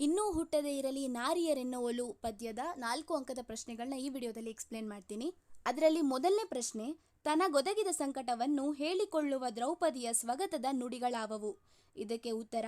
ಇನ್ನೂ ಹುಟ್ಟದೇ ಇರಲಿ ನಾರಿಯರೆನ್ನುವಲು ಪದ್ಯದ ನಾಲ್ಕು ಅಂಕದ ಪ್ರಶ್ನೆಗಳನ್ನ ಈ ವಿಡಿಯೋದಲ್ಲಿ ಎಕ್ಸ್ಪ್ಲೇನ್ ಮಾಡ್ತೀನಿ. ಅದರಲ್ಲಿ ಮೊದಲನೇ ಪ್ರಶ್ನೆ, ತನಗೊದಗಿದ ಸಂಕಟವನ್ನು ಹೇಳಿಕೊಳ್ಳುವ ದ್ರೌಪದಿಯ ಸ್ವಗತದ ನುಡಿಗಳಾವವು? ಇದಕ್ಕೆ ಉತ್ತರ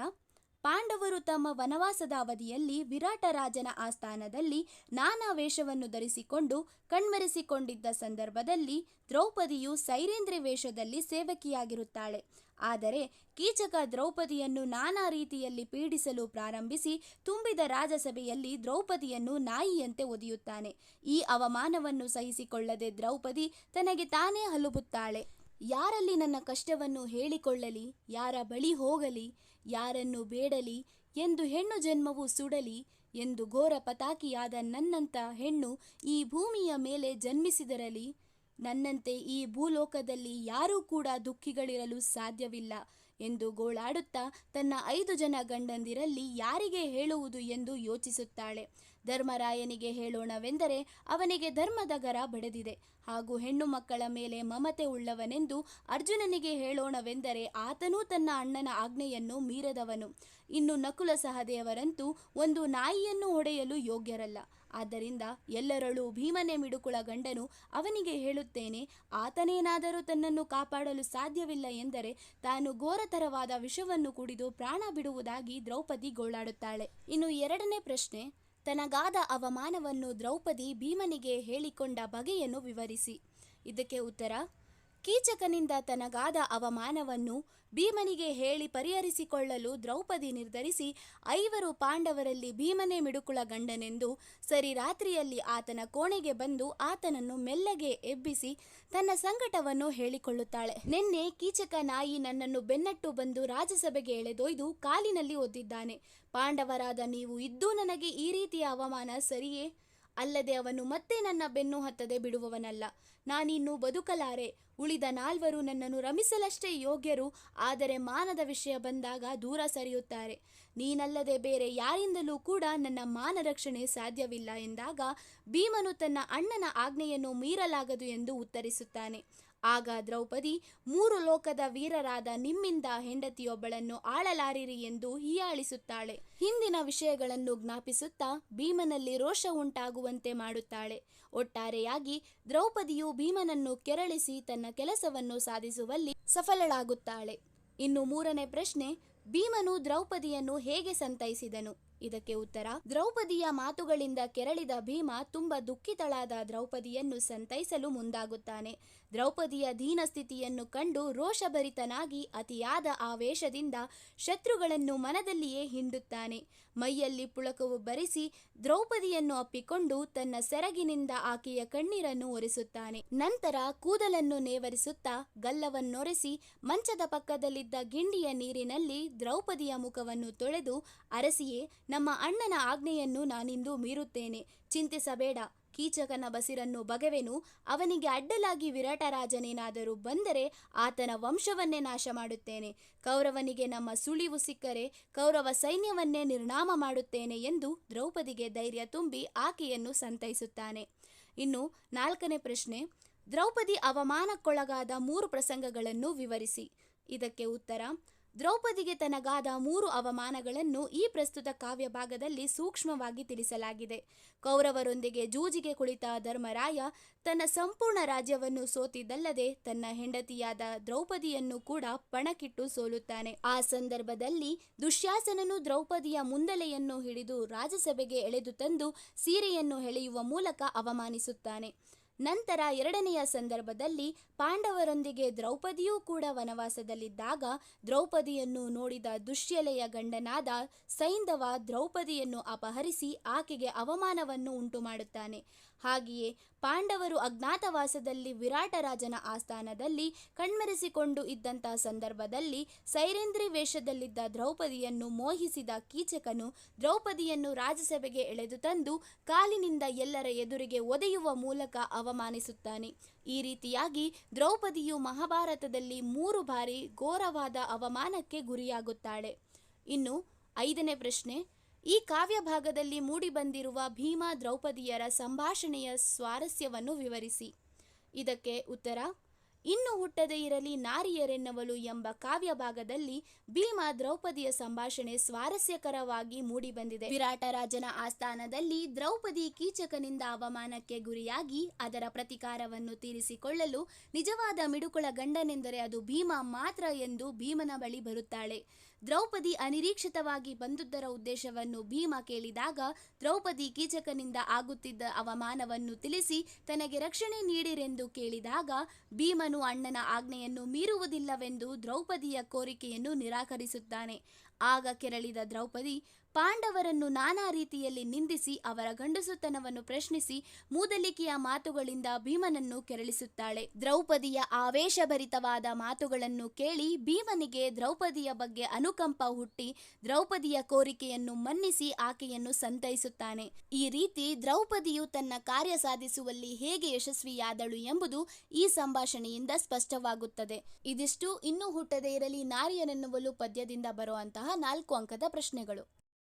ಪಾಂಡವರು ತಮ್ಮ ವನವಾಸದ ಅವಧಿಯಲ್ಲಿ ವಿರಾಟ ರಾಜನ ಆಸ್ಥಾನದಲ್ಲಿ ನಾನಾ ವೇಷವನ್ನು ಧರಿಸಿಕೊಂಡು ಕಣ್ಮರೆಸಿಕೊಂಡಿದ್ದ ಸಂದರ್ಭದಲ್ಲಿ ದ್ರೌಪದಿಯು ಸೈರೇಂದ್ರಿ ವೇಷದಲ್ಲಿ ಸೇವಕಿಯಾಗಿರುತ್ತಾಳೆ. ಆದರೆ ಕೀಚಕ ದ್ರೌಪದಿಯನ್ನು ನಾನಾ ರೀತಿಯಲ್ಲಿ ಪೀಡಿಸಲು ಪ್ರಾರಂಭಿಸಿ ತುಂಬಿದ ರಾಜಸಭೆಯಲ್ಲಿ ದ್ರೌಪದಿಯನ್ನು ನಾಯಿಯಂತೆ ಒದೆಯುತ್ತಾನೆ. ಈ ಅವಮಾನವನ್ನು ಸಹಿಸಿಕೊಳ್ಳದೆ ದ್ರೌಪದಿ ತನಗೆ ತಾನೇ ಹಲುಬುತ್ತಾಳೆ. ಯಾರಲ್ಲಿ ನನ್ನ ಕಷ್ಟವನ್ನು ಹೇಳಿಕೊಳ್ಳಲಿ? ಯಾರ ಬಳಿ ಹೋಗಲಿ? ಯಾರನ್ನು ಬೇಡಲಿ ಎಂದು ಹೆಣ್ಣು ಜನ್ಮವು ಸುಡಲಿ ಎಂದು ಘೋರ ಪತಾಕಿಯಾದ ನನ್ನಂಥ ಹೆಣ್ಣು ಈ ಭೂಮಿಯ ಮೇಲೆ ಜನ್ಮಿಸಿದರಲಿ, ನನ್ನಂತೆ ಈ ಭೂಲೋಕದಲ್ಲಿ ಯಾರೂ ಕೂಡ ದುಃಖಿಗಳಿರಲು ಸಾಧ್ಯವಿಲ್ಲ. ಎಂದು ಗೋಳಾಡುತ್ತಾ ತನ್ನ ಐದು ಜನ ಗಂಡಂದಿರಲ್ಲಿ ಯಾರಿಗೆ ಹೇಳುವುದು ಎಂದು ಯೋಚಿಸುತ್ತಾಳೆ. ಧರ್ಮರಾಯನಿಗೆ ಹೇಳೋಣವೆಂದರೆ ಅವನಿಗೆ ಧರ್ಮದ ಗರ ಬಡಿದಿದೆ. ಹಾಗೂ ಹೆಣ್ಣು ಮಕ್ಕಳ ಮೇಲೆ ಮಮತೆ ಉಳ್ಳವನೆಂದು ಅರ್ಜುನನಿಗೆ ಹೇಳೋಣವೆಂದರೆ ಆತನೂ ತನ್ನ ಅಣ್ಣನ ಆಜ್ಞೆಯನ್ನು ಮೀರದವನು. ಇನ್ನು ನಕುಲ ಸಹದೇವರಂತೂ ಒಂದು ನಾಯಿಯನ್ನು ಹೊಡೆಯಲು ಯೋಗ್ಯರಲ್ಲ. ಆದ್ದರಿಂದ ಎಲ್ಲರಳು ಭೀಮನೆ ಮಿಡುಕುಳ ಗಂಡನು ಅವನಿಗೆ ಹೇಳುತ್ತೇನೆ, ಆತನೇನಾದರೂ ತನ್ನನ್ನು ಕಾಪಾಡಲು ಸಾಧ್ಯವಿಲ್ಲ ಎಂದರೆ ತಾನು ಘೋರತರವಾದ ವಿಷವನ್ನು ಕುಡಿದು ಪ್ರಾಣ ಬಿಡುವುದಾಗಿ ದ್ರೌಪದಿ ಗೋಳಾಡುತ್ತಾಳೆ. ಇನ್ನು ಎರಡನೇ ಪ್ರಶ್ನೆ, ತನಗಾದ ಅವಮಾನವನ್ನು ದ್ರೌಪದಿ ಭೀಮನಿಗೆ ಹೇಳಿಕೊಂಡ ಬಗೆಯನ್ನು ವಿವರಿಸಿ. ಇದಕ್ಕೆ ಉತ್ತರ ಕೀಚಕನಿಂದ ತನಗಾದ ಅವಮಾನವನ್ನು ಭೀಮನಿಗೆ ಹೇಳಿ ಪರಿಹರಿಸಿಕೊಳ್ಳಲು ದ್ರೌಪದಿ ನಿರ್ಧರಿಸಿ ಐವರು ಪಾಂಡವರಲ್ಲಿ ಭೀಮನೇ ಮಿಡುಕುಳ ಗಂಡನೆಂದು ಸರಿ ರಾತ್ರಿಯಲ್ಲಿ ಆತನ ಕೋಣೆಗೆ ಬಂದು ಆತನನ್ನು ಮೆಲ್ಲಗೆ ಎಬ್ಬಿಸಿ ತನ್ನ ಸಂಕಟವನ್ನು ಹೇಳಿಕೊಳ್ಳುತ್ತಾಳೆ. ನಿನ್ನೆ ಕೀಚಕ ನಾಯಿ ನನ್ನನ್ನು ಬೆನ್ನಟ್ಟು ಬಂದು ರಾಜಸಭೆಗೆ ಎಳೆದೊಯ್ದು ಕಾಲಿನಲ್ಲಿ ಒದ್ದಿದ್ದಾನೆ. ಪಾಂಡವರಾದ ನೀವು ಇದ್ದೂ ನನಗೆ ಈ ರೀತಿಯ ಅವಮಾನ ಸರಿಯೇ? ಅಲ್ಲದೆ ಅವನು ಮತ್ತೆ ನನ್ನ ಬೆನ್ನು ಹತ್ತದೆ ಬಿಡುವವನಲ್ಲ. ನಾನಿನ್ನು ಬದುಕಲಾರೆ. ಉಳಿದ ನಾಲ್ವರು ನನ್ನನ್ನು ರಮಿಸಲಷ್ಟೇ ಯೋಗ್ಯರು. ಆದರೆ ಮಾನದ ವಿಷಯ ಬಂದಾಗ ದೂರ ಸರಿಯುತ್ತಾರೆ. ನೀನಲ್ಲದೆ ಬೇರೆ ಯಾರಿಂದಲೂ ಕೂಡ ನನ್ನ ಮಾನ ರಕ್ಷಣೆ ಸಾಧ್ಯವಿಲ್ಲ ಎಂದಾಗ ಭೀಮನು ತನ್ನ ಅಣ್ಣನ ಆಜ್ಞೆಯನ್ನು ಮೀರಲಾಗದು ಎಂದು ಉತ್ತರಿಸುತ್ತಾನೆ. ಆಗ ದ್ರೌಪದಿ, ಮೂರು ಲೋಕದ ವೀರರಾದ ನಿಮ್ಮಿಂದ ಹೆಂಡತಿಯೊಬ್ಬಳನ್ನು ಆಳಲಾರಿರಿ ಎಂದು ಹೀಯಾಳಿಸುತ್ತಾಳೆ. ಹಿಂದಿನ ವಿಷಯಗಳನ್ನು ಜ್ಞಾಪಿಸುತ್ತಾ ಭೀಮನಲ್ಲಿ ರೋಷ ಉಂಟಾಗುವಂತೆ ಮಾಡುತ್ತಾಳೆ. ಒಟ್ಟಾರೆಯಾಗಿ ದ್ರೌಪದಿಯು ಭೀಮನನ್ನು ಕೆರಳಿಸಿ ತನ್ನ ಕೆಲಸವನ್ನು ಸಾಧಿಸುವಲ್ಲಿ ಸಫಲಳಾಗುತ್ತಾಳೆ. ಇನ್ನು ಮೂರನೇ ಪ್ರಶ್ನೆ, ಭೀಮನು ದ್ರೌಪದಿಯನ್ನು ಹೇಗೆ ಸಂತೈಸಿದನು? ಇದಕ್ಕೆ ಉತ್ತರ, ದ್ರೌಪದಿಯ ಮಾತುಗಳಿಂದ ಕೆರಳಿದ ಭೀಮ ತುಂಬಾ ದುಃಖಿತಳಾದ ದ್ರೌಪದಿಯನ್ನು ಸಂತೈಸಲು ಮುಂದಾಗುತ್ತಾನೆ. ದ್ರೌಪದಿಯ ದೀನ ಸ್ಥಿತಿಯನ್ನು ಕಂಡು ರೋಷಭರಿತನಾಗಿ ಅತಿಯಾದ ಆವೇಶದಿಂದ ಶತ್ರುಗಳನ್ನು ಮನದಲ್ಲಿಯೇ ಹಿಂಡುತ್ತಾನೆ. ಮೈಯಲ್ಲಿ ಪುಳಕವು ಬರಿಸಿ ದ್ರೌಪದಿಯನ್ನು ಅಪ್ಪಿಕೊಂಡು ತನ್ನ ಸೆರಗಿನಿಂದ ಆಕೆಯ ಕಣ್ಣೀರನ್ನು ಒರೆಸುತ್ತಾನೆ. ನಂತರ ಕೂದಲನ್ನು ನೇವರಿಸುತ್ತಾ ಗಲ್ಲವನ್ನೊರೆಸಿ ಮಂಚದ ಪಕ್ಕದಲ್ಲಿದ್ದ ಗಿಂಡಿಯ ನೀರಿನಲ್ಲಿ ದ್ರೌಪದಿಯ ಮುಖವನ್ನು ತೊಳೆದು ಅರಸಿಯೇ ನಮ್ಮ ಅಣ್ಣನ ಆಜ್ಞೆಯನ್ನು ನಾನಿಂದು ಮೀರುತ್ತೇನೆ. ಚಿಂತಿಸಬೇಡ. ಕೀಚಕನ ಬಸಿರನ್ನು ಬಗೆವೆನು. ಅವನಿಗೆ ಅಡ್ಡಲಾಗಿ ವಿರಾಟರಾಜನೇನಾದರೂ ಬಂದರೆ ಆತನ ವಂಶವನ್ನೇ ನಾಶ ಮಾಡುತ್ತೇನೆ ಕೌರವನಿಗೆ ನಮ್ಮ ಸುಳಿವು ಸಿಕ್ಕರೆ ಕೌರವ ಸೈನ್ಯವನ್ನೇ ನಿರ್ನಾಮ ಮಾಡುತ್ತೇನೆ ಎಂದು ದ್ರೌಪದಿಗೆ ಧೈರ್ಯ ತುಂಬಿ ಆಕೆಯನ್ನು ಸಂತೈಸುತ್ತಾನೆ. ಇನ್ನು ನಾಲ್ಕನೇ ಪ್ರಶ್ನೆ. ದ್ರೌಪದಿ ಅವಮಾನಕ್ಕೊಳಗಾದ ಮೂರು ಪ್ರಸಂಗಗಳನ್ನು ವಿವರಿಸಿ. ಇದಕ್ಕೆ ಉತ್ತರ. ದ್ರೌಪದಿಗೆ ತನಗಾದ ಮೂರು ಅವಮಾನಗಳನ್ನು ಈ ಪ್ರಸ್ತುತ ಕಾವ್ಯ ಭಾಗದಲ್ಲಿ ಸೂಕ್ಷ್ಮವಾಗಿ ತಿಳಿಸಲಾಗಿದೆ. ಕೌರವರೊಂದಿಗೆ ಜೂಜಿಗೆ ಕುಳಿತ ಧರ್ಮರಾಯ ತನ್ನ ಸಂಪೂರ್ಣ ರಾಜ್ಯವನ್ನು ಸೋತಿದ್ದಲ್ಲದೆ ತನ್ನ ಹೆಂಡತಿಯಾದ ದ್ರೌಪದಿಯನ್ನು ಕೂಡ ಪಣಕ್ಕಿಟ್ಟು ಸೋಲುತ್ತಾನೆ. ಆ ಸಂದರ್ಭದಲ್ಲಿ ದುಶ್ಯಾಸನನು ದ್ರೌಪದಿಯ ಮುಂದಲೆಯನ್ನು ಹಿಡಿದು ರಾಜಸಭೆಗೆ ಎಳೆದು ತಂದು ಸೀರೆಯನ್ನು ಎಳೆಯುವ ಮೂಲಕ ಅವಮಾನಿಸುತ್ತಾನೆ. ನಂತರ ಎರಡನೆಯ ಸಂದರ್ಭದಲ್ಲಿ ಪಾಂಡವರೊಂದಿಗೆ ದ್ರೌಪದಿಯೂ ಕೂಡ ವನವಾಸದಲ್ಲಿದ್ದಾಗ ದ್ರೌಪದಿಯನ್ನು ನೋಡಿದ ದುಶ್ಯಲೆಯ ಗಂಡನಾದ ಸೈಂಧವ ದ್ರೌಪದಿಯನ್ನು ಅಪಹರಿಸಿ ಆಕೆಗೆ ಅವಮಾನವನ್ನು ಉಂಟು ಮಾಡುತ್ತಾನೆ ಹಾಗೆಯೇ ಪಾಂಡವರು ಅಜ್ಞಾತವಾಸದಲ್ಲಿ ವಿರಾಟರಾಜನ ಆಸ್ಥಾನದಲ್ಲಿ ಕಣ್ಮರೆಸಿಕೊಂಡು ಇದ್ದಂತಹ ಸಂದರ್ಭದಲ್ಲಿ ಸೈರೇಂದ್ರಿ ವೇಷದಲ್ಲಿದ್ದ ದ್ರೌಪದಿಯನ್ನು ಮೋಹಿಸಿದ ಕೀಚಕನು ದ್ರೌಪದಿಯನ್ನು ರಾಜಸಭೆಗೆ ಎಳೆದು ತಂದು ಕಾಲಿನಿಂದ ಎಲ್ಲರ ಎದುರಿಗೆ ಒದೆಯುವ ಮೂಲಕ ಅವಮಾನಿಸುತ್ತಾನೆ. ಈ ರೀತಿಯಾಗಿ ದ್ರೌಪದಿಯು ಮಹಾಭಾರತದಲ್ಲಿ ಮೂರು ಬಾರಿ ಘೋರವಾದ ಅವಮಾನಕ್ಕೆ ಗುರಿಯಾಗುತ್ತಾಳೆ. ಇನ್ನು ಐದನೇ ಪ್ರಶ್ನೆ ಈ ಕಾವ್ಯ ಭಾಗದಲ್ಲಿ ಮೂಡಿಬಂದಿರುವ ಭೀಮ ದ್ರೌಪದಿಯರ ಸಂಭಾಷಣೆಯ ಸ್ವಾರಸ್ಯವನ್ನು ವಿವರಿಸಿ. ಇದಕ್ಕೆ ಉತ್ತರ, ಇನ್ನು ಹುಟ್ಟದೇ ಇರಲಿ ನಾರಿಯರೆನ್ನವಳು ಎಂಬ ಕಾವ್ಯ ಭಾಗದಲ್ಲಿ ಭೀಮ ದ್ರೌಪದಿಯ ಸಂಭಾಷಣೆ ಸ್ವಾರಸ್ಯಕರವಾಗಿ ಮೂಡಿಬಂದಿದೆ ವಿರಾಟರಾಜನ ಆಸ್ಥಾನದಲ್ಲಿ ದ್ರೌಪದಿ ಕೀಚಕನಿಂದ ಅವಮಾನಕ್ಕೆ ಗುರಿಯಾಗಿ ಅದರ ಪ್ರತಿಕಾರವನ್ನು ತೀರಿಸಿಕೊಳ್ಳಲು ನಿಜವಾದ ಮಿಡುಕುಳ ಗಂಡನೆಂದರೆ ಅದು ಭೀಮ ಮಾತ್ರ ಎಂದು ಭೀಮನ ಬಳಿ ಬರುತ್ತಾಳೆ. ದ್ರೌಪದಿ ಅನಿರೀಕ್ಷಿತವಾಗಿ ಬಂದುದರ ಉದ್ದೇಶವನ್ನು ಭೀಮ ಕೇಳಿದಾಗ ದ್ರೌಪದಿ ಕೀಚಕನಿಂದ ಆಗುತ್ತಿದ್ದ ಅವಮಾನವನ್ನು ತಿಳಿಸಿ ತನಗೆ ರಕ್ಷಣೆ ನೀಡಿರೆಂದು ಕೇಳಿದಾಗ ಭೀಮನು ಅಣ್ಣನ ಆಜ್ಞೆಯನ್ನು ಮೀರುವುದಿಲ್ಲವೆಂದು ದ್ರೌಪದಿಯ ಕೋರಿಕೆಯನ್ನು ನಿರಾಕರಿಸುತ್ತಾನೆ. ಆಗ ಕೆರಳಿದ ದ್ರೌಪದಿ ಪಾಂಡವರನ್ನು ನಾನಾ ರೀತಿಯಲ್ಲಿ ನಿಂದಿಸಿ ಅವರ ಗಂಡಸುತನವನ್ನು ಪ್ರಶ್ನಿಸಿ ಮೂದಲಿಕೆಯ ಮಾತುಗಳಿಂದ ಭೀಮನನ್ನು ಕೆರಳಿಸುತ್ತಾಳೆ. ದ್ರೌಪದಿಯ ಆವೇಶಭರಿತವಾದ ಮಾತುಗಳನ್ನು ಕೇಳಿ ಭೀಮನಿಗೆ ದ್ರೌಪದಿಯ ಬಗ್ಗೆ ಅನುಕಂಪ ಹುಟ್ಟಿ ದ್ರೌಪದಿಯ ಕೋರಿಕೆಯನ್ನು ಮನ್ನಿಸಿ ಆಕೆಯನ್ನು ಸಂತೈಸುತ್ತಾನೆ. ಈ ರೀತಿ ದ್ರೌಪದಿಯು ತನ್ನ ಕಾರ್ಯ ಸಾಧಿಸುವಲ್ಲಿ ಹೇಗೆ ಯಶಸ್ವಿಯಾದಳು ಎಂಬುದು ಈ ಸಂಭಾಷಣೆಯಿಂದ ಸ್ಪಷ್ಟವಾಗುತ್ತದೆ. ಇದಿಷ್ಟು. ಇನ್ನೂ ಹುಟ್ಟದೇ ಇರಲಿ, ನಾರಿಯನೆನ್ನುವಲು ಪದ್ಯದಿಂದ ಬರುವಂತಹ ನಾಲ್ಕು ಅಂಕದ ಪ್ರಶ್ನೆಗಳು.